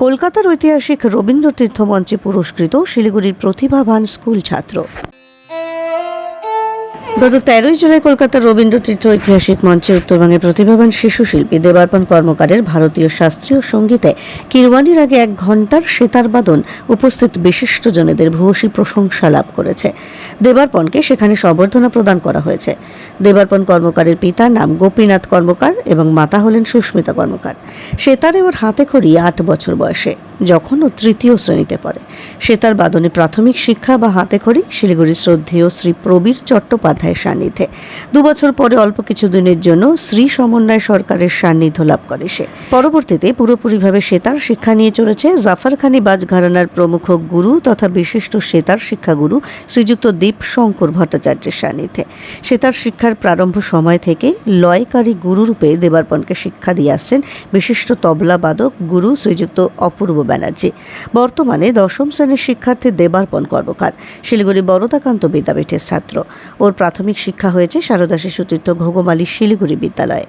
কলকাতার ঐতিহাসিক রবীন্দ্র তীর্থ মঞ্চে পুরস্কৃত শিলিগুড়ির প্রতিভাবান স্কুল ছাত্র। গত তেরোই জুলাই কলকাতার রবীন্দ্র তীর্থ ঐতিহাসিক মঞ্চে উত্তরবঙ্গের প্রতিভাবান শিশু শিল্পী দেবার্পণ কর্মকারের ভারতীয় শাস্ত্রীয় সঙ্গীতে কিরওয়ানির আগে এক ঘণ্টার সেতার বাদন উপস্থিত বিশিষ্টজনেদের ভূয়সী প্রশংসা লাভ করেছে। দেবার্পণকে সেখানে সম্বর্ধনা প্রদান করা হয়েছে। দেবার্পণ কর্মকারের পিতার নাম গোপীনাথ কর্মকার এবং মাতা হলেন সুস্মিতা কর্মকার। সেতারে ওর হাতে খড়ি আট বছর বয়সে। যখন ও তৃতীয় শ্রেণীতে পড়ে। সেতার বাদনে প্রাথমিক শিক্ষা বা হাতে খড়ি শিলিগুড়ির শ্রদ্ধেয় শ্রী প্রবীর চট্টোপাধ্যায়ের সান্নিধ্যে। দুবছর পরে অল্প কিছু দিনের জন্য শ্রী সমন্বয় সরকারের সান্নিধ্য লাভ করে সে। পরবর্তীতে পুরোপুরিভাবে সেতার শিক্ষা নিয়ে চলেছে। জাফরখানি বাজ ঘরানার প্রমুখ গুরু তথা বিশিষ্ট সেতার শিক্ষাগুরু শ্রীযুক্ত দীপ শঙ্কর ভট্টাচার্যের সান্নিধ্যে। সেতার শিক্ষার প্রারম্ভ সময় থেকে লয়কারী গুরুরূপে দেবার্পণকে শিক্ষা দিয়ে আসছেন বিশিষ্ট তবলা বাদক গুরু শ্রীযুক্ত অপূর্ব ব্যানার্জি। বর্তমানে দশম শ্রেণির শিক্ষার্থী দেবার্পণ কর্মকার। শিলিগুড়ি বরদাকান্ত বিদ্যাপীঠের ছাত্র। ওর প্রাথমিক শিক্ষা হয়েছে সারদা শিশুতীর্থ ঘোগমালী শিলিগুড়ি বিদ্যালয়ে।